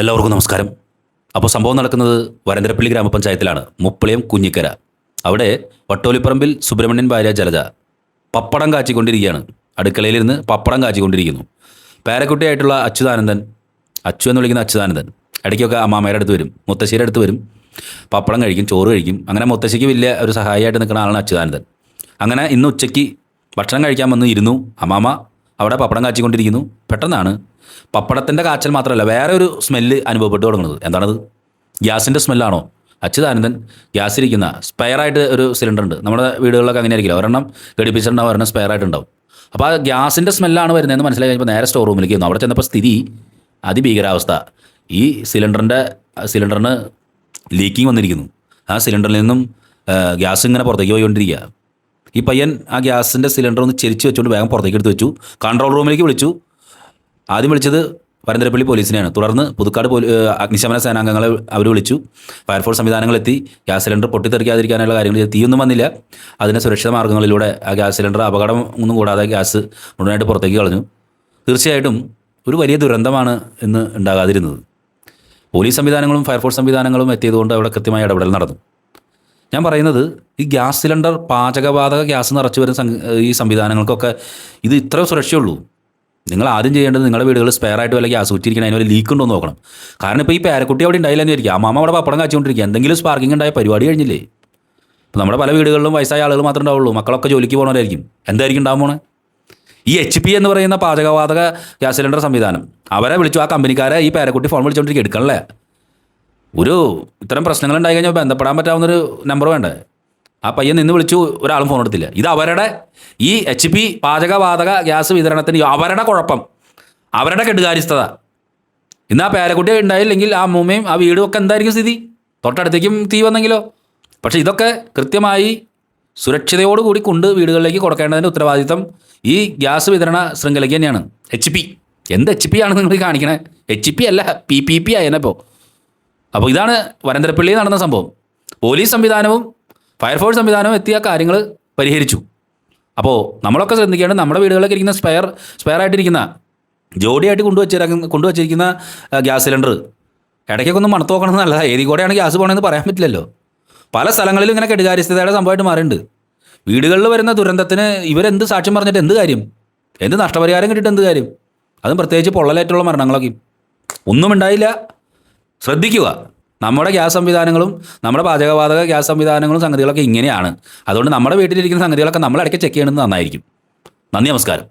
എല്ലാവർക്കും നമസ്കാരം. അപ്പോൾ സംഭവം നടക്കുന്നത് വരന്തരപ്പള്ളി ഗ്രാമപഞ്ചായത്തിലാണ് മുപ്പളയം കുഞ്ഞിക്കര. അവിടെ വട്ടോലിപ്പറമ്പിൽ സുബ്രഹ്മണ്യൻ ഭാര്യ ജലജ പപ്പടം കാച്ചിക്കൊണ്ടിരിക്കുകയാണ്. അടുക്കളയിലിരുന്ന് പപ്പടം കാച്ചിക്കൊണ്ടിരിക്കുന്നു. പേരക്കുട്ടിയായിട്ടുള്ള അച്യുതാനന്ദൻ അച്ചു എന്ന് വിളിക്കുന്ന അച്യുതാനന്ദൻ ഇടയ്ക്കൊക്കെ അമ്മാമ്മയുടെ അടുത്ത് വരും മുത്തശ്ശിയുടെ അടുത്ത് വരും പപ്പടം കഴിക്കും ചോറ് കഴിക്കും. അങ്ങനെ മുത്തശ്ശിക്ക് വലിയ ഒരു സഹായിയായിട്ട് നിൽക്കുന്ന ആളാണ് അച്യുതാനന്ദൻ. അങ്ങനെ ഇന്ന് ഉച്ചയ്ക്ക് ഭക്ഷണം കഴിക്കാൻ വന്ന് ഇരുന്നു അമ്മാമ്മ. അവിടെ പപ്പടം കാച്ചിക്കൊണ്ടിരിക്കുന്നു. പെട്ടെന്നാണ് പപ്പടത്തിന്റെ കാച്ചൽ മാത്രമല്ല വേറെ ഒരു സ്മെല്ല് അനുഭവപ്പെട്ടു തുടങ്ങുന്നത്. എന്താണത്? ഗ്യാസിന്റെ സ്മെല്ലാണോ അച്യുതാനന്ദൻ ഗ്യാസ് ഇരിക്കുന്ന സ്പെയറായിട്ട് ഒരു സിലിണ്ടർ ഉണ്ട്. നമ്മുടെ വീടുകളിലൊക്കെ അങ്ങനെ ആയിരിക്കില്ല ഒരെണ്ണം ഘടിപ്പിച്ചിട്ടുണ്ടാവും ഒരെണ്ണം സ്പെയർ ആയിട്ടുണ്ടാവും. അപ്പോൾ ആ ഗ്യാസിന്റെ സ്മെല്ലാണ് വരുന്നതെന്ന് മനസ്സിലായി കഴിഞ്ഞപ്പോൾ നേരെ സ്റ്റോർ റൂമിലേക്ക് വന്നു അവിടെ ചെന്നപ്പോൾ സ്ഥിതി അതിഭീകരാവസ്ഥ. ഈ സിലിണ്ടറിന്റെ സിലിണ്ടറിന് ലീക്കിംഗ് വന്നിരിക്കുന്നു. ആ സിലിണ്ടറിൽ നിന്നും ഗ്യാസ് ഇങ്ങനെ പുറത്തേക്ക് പോയിക്കൊണ്ടിരിക്കുക. ഈ പയ്യൻ ആ ഗ്യാസിന്റെ സിലിണ്ടർ ഒന്ന് ചെരിച്ച് വെച്ചുകൊണ്ട് വേഗം പുറത്തേക്ക് എടുത്ത് വെച്ചു കൺട്രോൾ റൂമിലേക്ക് വിളിച്ചു. ആദ്യം വിളിച്ചത് പരന്തരപ്പള്ളി പോലീസിനെയാണ്. തുടർന്ന് പുതുക്കാട് പോലീ അഗ്നിശമന സേനാംഗങ്ങളെ അവർ വിളിച്ചു. ഫയർഫോഴ്സ് സംവിധാനങ്ങളെത്തി. ഗ്യാസ് സിലിണ്ടർ പൊട്ടിത്തെറിക്കാതിരിക്കാനുള്ള കാര്യങ്ങൾ. തീയൊന്നും വന്നില്ല. അതിന്റെ സുരക്ഷിത മാർഗങ്ങളിലൂടെ ആ ഗ്യാസ് സിലിണ്ടർ അപകടം ഒന്നും കൂടാതെ ഗ്യാസ് മുഴുവനായിട്ട് പുറത്തേക്ക് കളഞ്ഞു. തീർച്ചയായിട്ടും ഒരു വലിയ ദുരന്തമാണ് ഇന്ന് ഉണ്ടാകാതിരുന്നത്. പോലീസ് സംവിധാനങ്ങളും ഫയർഫോഴ്സ് സംവിധാനങ്ങളും എത്തിയതുകൊണ്ട് അവിടെ കൃത്യമായ ഇടപെടൽ നടന്നു. ഞാൻ പറയുന്നത് ഈ ഗ്യാസ് സിലിണ്ടർ പാചകവാതക ഗ്യാസ് നിറച്ചു വരുന്ന ഈ സംവിധാനങ്ങൾക്കൊക്കെ ഇത് ഇത്ര സുരക്ഷയുള്ളൂ. നിങ്ങൾ ആദ്യം ചെയ്യേണ്ടത് നിങ്ങളുടെ വീടുകളിൽ സ്പെയർ ആയിട്ട് വല്ല ഗ്യാസ് കുറ്റിയിരിക്കണം അതിന് ലീക്ക് ഉണ്ടോ എന്ന് നോക്കണം. കാരണം ഇപ്പോൾ ഈ പേരക്കുട്ടി അവിടെ ഉണ്ടായില്ലെന്ന് വിചാരിക്കുക. അമ്മ അവിടെ പപ്പടം കാച്ചുകൊണ്ടിരിക്കുക എന്തെങ്കിലും സ്പാർക്കിംഗ് ഉണ്ടായ പരിപാടി കഴിഞ്ഞില്ലേ? അപ്പോൾ നമ്മുടെ പല വീടുകളിലും വയസ്സായ ആളുകൾ മാത്രമേ ഉണ്ടാവുള്ളൂ. മക്കളൊക്കെ ജോലിക്ക് പോകണവരായിരിക്കും എന്തായിരിക്കും ഉണ്ടാകാൻ ഈ എച്ച് പി എന്ന് പറയുന്ന പാചകവാതക ഗ്യാസ് സിലിണ്ടർ സംവിധാനം. അവരെ വിളിച്ചു ആ കമ്പനിക്കാരെ ഈ പേരക്കുട്ടി ഫോൺ വിളിച്ചുകൊണ്ടിരിക്കുക എടുക്കണല്ലേ? ഒരു ഇത്തരം പ്രശ്നങ്ങൾ ഉണ്ടായി കഴിഞ്ഞാൽ ബന്ധപ്പെടാൻ പറ്റാവുന്നൊരു നമ്പർ വേണ്ടേ? ആ പയ്യൻ നിന്ന് വിളിച്ചു ഒരാളും ഫോൺ എടുത്തില്ല. ഇത് അവരുടെ ഈ എച്ച് പി പാചക വാതക ഗ്യാസ് വിതരണത്തിന് അവരുടെ കുഴപ്പം. അവരുടെ കെടുകാര്യസ്ഥത ഇന്ന് ആ പേരക്കുട്ടി ഉണ്ടായില്ലെങ്കിൽ ആ അമ്മൂമ്മയും ആ വീടും ഒക്കെ എന്തായിരിക്കും സ്ഥിതി? തൊട്ടടുത്തേക്കും തീ വന്നെങ്കിലോ? പക്ഷേ ഇതൊക്കെ കൃത്യമായി സുരക്ഷിതയോടുകൂടി കൊണ്ട് വീടുകളിലേക്ക് കൊടുക്കേണ്ടതിന്റെ ഉത്തരവാദിത്തം ഈ ഗ്യാസ് വിതരണ ശൃംഖലയ്ക്ക് തന്നെയാണ്. എച്ച് പി എന്ത് എച്ച് പി ആണ് നിങ്ങൾ കാണിക്കണേ? എച്ച് പി അല്ല പി പി പി ആയതിനപ്പോൾ അപ്പോൾ ഇതാണ് വരന്തരപ്പള്ളിയിൽ നടന്ന സംഭവം. പോലീസ് സംവിധാനവും ഫയർഫോഴ്സ് സംവിധാനവും എത്തിയ കാര്യങ്ങൾ പരിഹരിച്ചു. അപ്പോൾ നമ്മളൊക്കെ ശ്രദ്ധിക്കേണ്ടത് നമ്മുടെ വീടുകളിലൊക്കെ ഇരിക്കുന്ന സ്പെയർ സ്പെയർ ആയിട്ടിരിക്കുന്ന ജോഡിയായിട്ട് കൊണ്ടുവച്ചിരിക്കുന്ന കൊണ്ടുവച്ചിരിക്കുന്ന ഗ്യാസ് സിലിണ്ടർ. ഇടയ്ക്കൊക്കെ ഒന്ന് മണത്ത് നോക്കണം എന്നല്ല ഏതി കൂടെയാണ് ഗ്യാസ് പോകണമെന്ന് പറയാൻ പറ്റില്ലല്ലോ. പല സ്ഥലങ്ങളിലും ഇങ്ങനെ കെടുകാര്യസ്ഥതയുടെ സംഭവമായിട്ട് മാറിയിട്ടുണ്ട്. വീടുകളിൽ വരുന്ന ദുരന്തത്തിന് ഇവരെന്ത് സാക്ഷ്യം പറഞ്ഞിട്ട് എന്ത് കാര്യം? എന്ത് നഷ്ടപരിഹാരം കിട്ടിയിട്ട് എന്ത് കാര്യം? അതും പ്രത്യേകിച്ച് പൊള്ളലേറ്റുള്ള മരണങ്ങളൊക്കെ. ഒന്നും ഉണ്ടായില്ല. ശ്രദ്ധിക്കുക. നമ്മുടെ ഗ്യാസ് സംവിധാനങ്ങളും നമ്മുടെ പാചകവാതക ഗ്യാസ് സംവിധാനങ്ങളും സംഗതികളൊക്കെ ഇങ്ങനെയാണ്. അതുകൊണ്ട് നമ്മുടെ വീട്ടിലിരിക്കുന്ന സംഗതികളൊക്കെ നമ്മൾ ഇടയ്ക്ക് ചെക്ക് ചെയ്യണമെന്ന് നന്നായിരിക്കും. നന്ദി നമസ്കാരം.